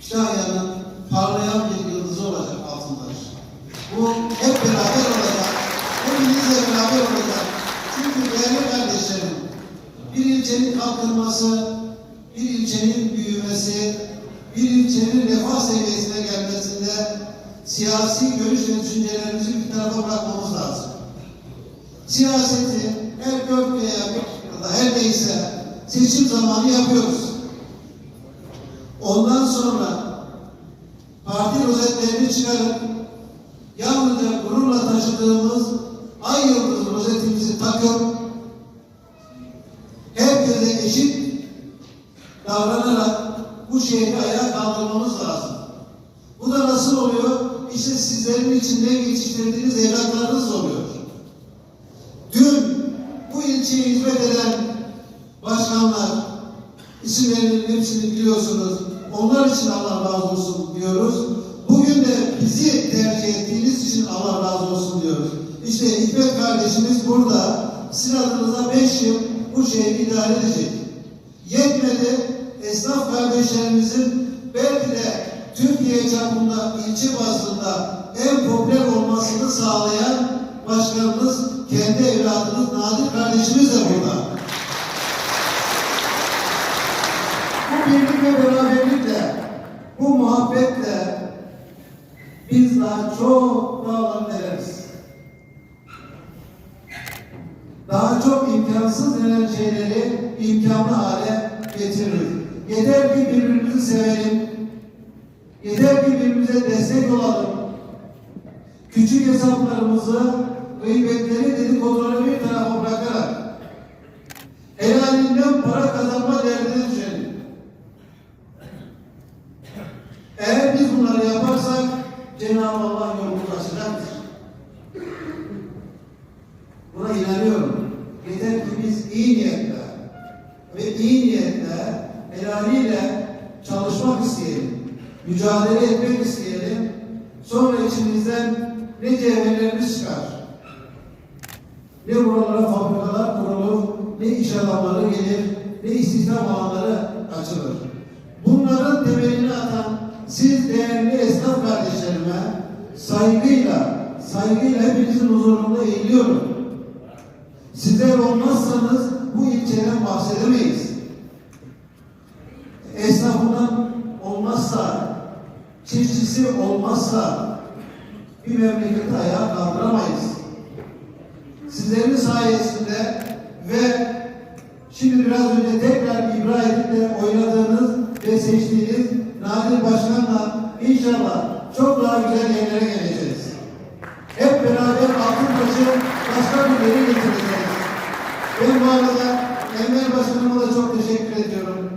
Kütahya'nın parlayan bir yıldızı olacak Altıntaş. Bu hep beraber olacak. Hepinizle beraber olacak. Çünkü değerli kardeşlerim, bir ilçenin kalkınması, bir ilçenin büyümesi, bir ilçenin refah seviyesine gelmesinde siyasi görüş ve düşüncelerimizi bir tarafa bırakmamız lazım. Siyaseti her dört her neyse seçim zamanı yapıyoruz. Sonra parti rozetlerini çıkarıp yalnızca gururla taşıdığımız ay yıldız rozetimizi takıp herkese eşit davranarak bu şehri ayağa kaldırmamız lazım. Bu da nasıl oluyor? İşte sizlerin içinde geçiştirdiğiniz evlatlarınız oluyor. Dün bu ilçeye hizmet eden başkanlar, isimlerinin hepsini biliyorsunuz. Onlar için Allah razı olsun diyoruz. Bugün de bizi tercih ettiğiniz için Allah razı olsun diyoruz. İşte Hikmet kardeşimiz burada. Sizin adınıza beş yıl bu şehri idare edecek. Yetmedi, esnaf kardeşlerimizin belki de Türkiye çapında ilçe bazında en popüler olmasını sağlayan başkanımız, kendi evladımız Nadir kardeşimiz de burada. Bu birlik ve beraberlikle, bu muhabbetle biz daha çok dağlar veririz. Daha çok imkansız denen şeyleri imkanlı hale getiririz. Yeter ki birbirimizi sevelim. Yeter ki birbirimize destek olalım. Küçük hesaplarımızı, gıybetleri, dedikoduları bir tarafa bırakarak helalinden para kazanma derdine düşelim. Eğer biz bunları yaparsak Cenab-ı Allah yolumuzu açacaktır. Buna inanıyorum. Yeter ki biz iyi niyetle ve iyi niyetle helaliyle çalışmak isteyelim. Mücadele etmek isteyelim. Sonra içimizden ne cevherlerimiz çıkar. Ne buralara fabrikalar kurulur, ne iş adamları gelir, ne istihdam alanları açılır. Bunların temelini atan siz değerli esnaf kardeşlerime saygıyla, saygıyla hepinizin huzurunda eğiliyorum. Sizler olmazsanız bu ilçeden bahsedemeyiz. Esnafından olmazsa, çiftçisi olmazsa bir memleketi ayağa kaldıramayız. Sizlerin sayesinde ve şimdi biraz önce tekrar ibra edip de oynadığınız ve seçtiğiniz Nadir Başkan'la inşallah çok daha güzel yerlere geleceğiz. Hep beraber Altıntaş'ı başka bir yere getireceğiz. Ben bu arada Enver Başkanıma da çok teşekkür ediyorum.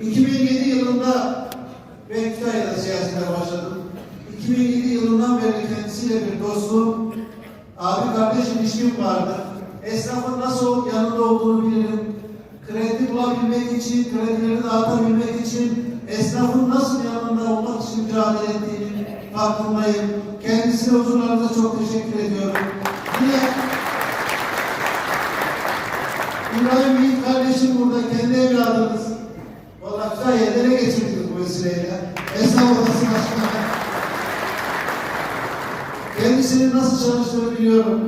2007 yılında ben Kütahya'da siyasete başladım. 2007 yılından beri kendisiyle bir dostluğum, abi kardeş ilişkim vardı. Esnafın nasıl yanında olduğunu bilirim. Kredi bulabilmek için, kredileri dağıtabilmek için, esnafın nasıl yanında olmak için mücadele ettiğini farkındayım. Kendisine huzurlarınıza çok teşekkür ediyorum. Yine İbrahim Yiğit kardeşim burada kendi evladımız. Valla güzel yerlere geçirdik bu vesileyle. Esnaf Odası Başkanı. Kendisinin nasıl çalıştığını biliyorum.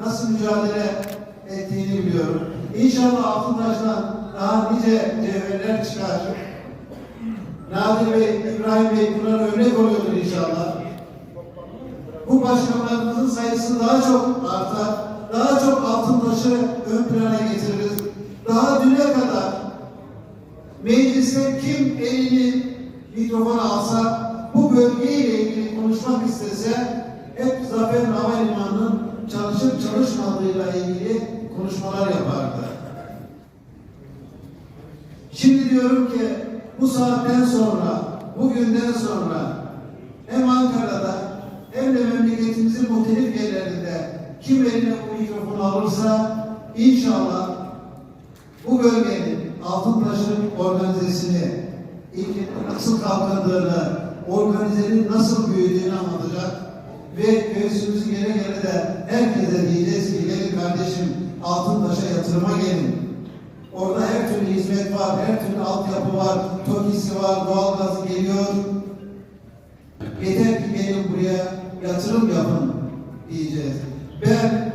Nasıl mücadele ettiğini biliyorum. İnşallah Altıntaş'tan daha nice cevherler çıkar. Nadir Bey, İbrahim Bey bunlara örnek oluyordur inşallah. Bu başkanlarımızın sayısı daha çok artar. Daha çok Altıntaş'ı ön plana getiririz. Daha düne kadar mecliste kim elini mikrofona alsa bu bölgeyle ilgili konuşmak istese hep Zafer Havalimanı'nın çalışıp çalışmadığıyla ilgili konuşmalar yapardı. Şimdi diyorum ki bu saatten sonra, bugünden sonra hem Ankara'da hem de memleketimizin muhtelif yerlerinde kim eline bu mikrofonu alırsa inşallah bu bölgenin Altıntaş'ın organizesini, ilk nasıl kalkındığını, organizenin nasıl büyüdüğünü anlatacak ve göğsümüzü gere gere de herkese diyeceğiz ki gelin kardeşim Altıntaş'a yatırıma gelin. Orada her türlü hizmet var, her türlü altyapı var, TOKİ'si var, doğalgazı geliyor. Yeter ki gelin buraya yatırım yapın diyeceğiz. Ben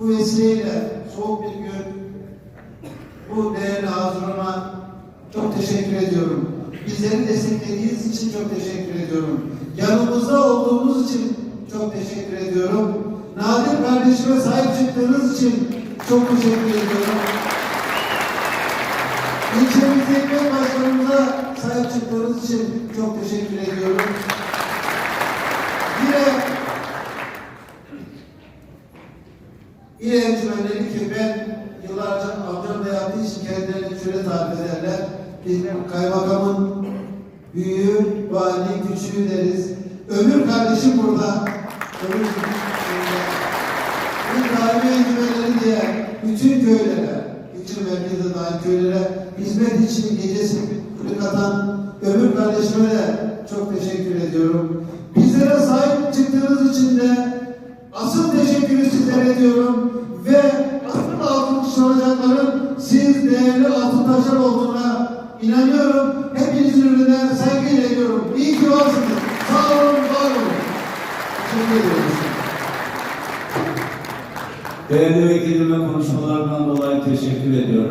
bu vesileyle soğuk bir gün bu değerli hazırına çok teşekkür ediyorum. Bizleri desteklediğiniz için çok teşekkür ediyorum. Yanımızda olduğumuz için çok teşekkür ediyorum. Nadir kardeşime sahip çıktığınız için çok teşekkür ediyorum. İlçemizdeki başkanımıza sahip çıktığınız için çok teşekkür ediyorum. Yine İl encümenleri ki ben yıllarca amcam da yaptığı için kendilerini şöyle tarif ederler. Biz kaymakamın büyüğü, vali, küçüğü deriz. Ömür kardeşim burada. Bütün köylere, ilçe merkezde dahil köylere hizmet için gecesi kulüp atan Ömür kardeşime de çok teşekkür ediyorum. Bizlere sahip çıktığınız için de asıl teşekkürü sizlere ediyorum ve asıl alkışlanacakların siz değerli altıntaşlar olduğuna inanıyorum. Hepinizin önüne saygıyla ediyorum. İyi ki varsınız. Sağ olun, var olun. Teşekkür ediyoruz. Değerli vekilime konuşmalarından dolayı teşekkür ediyorum.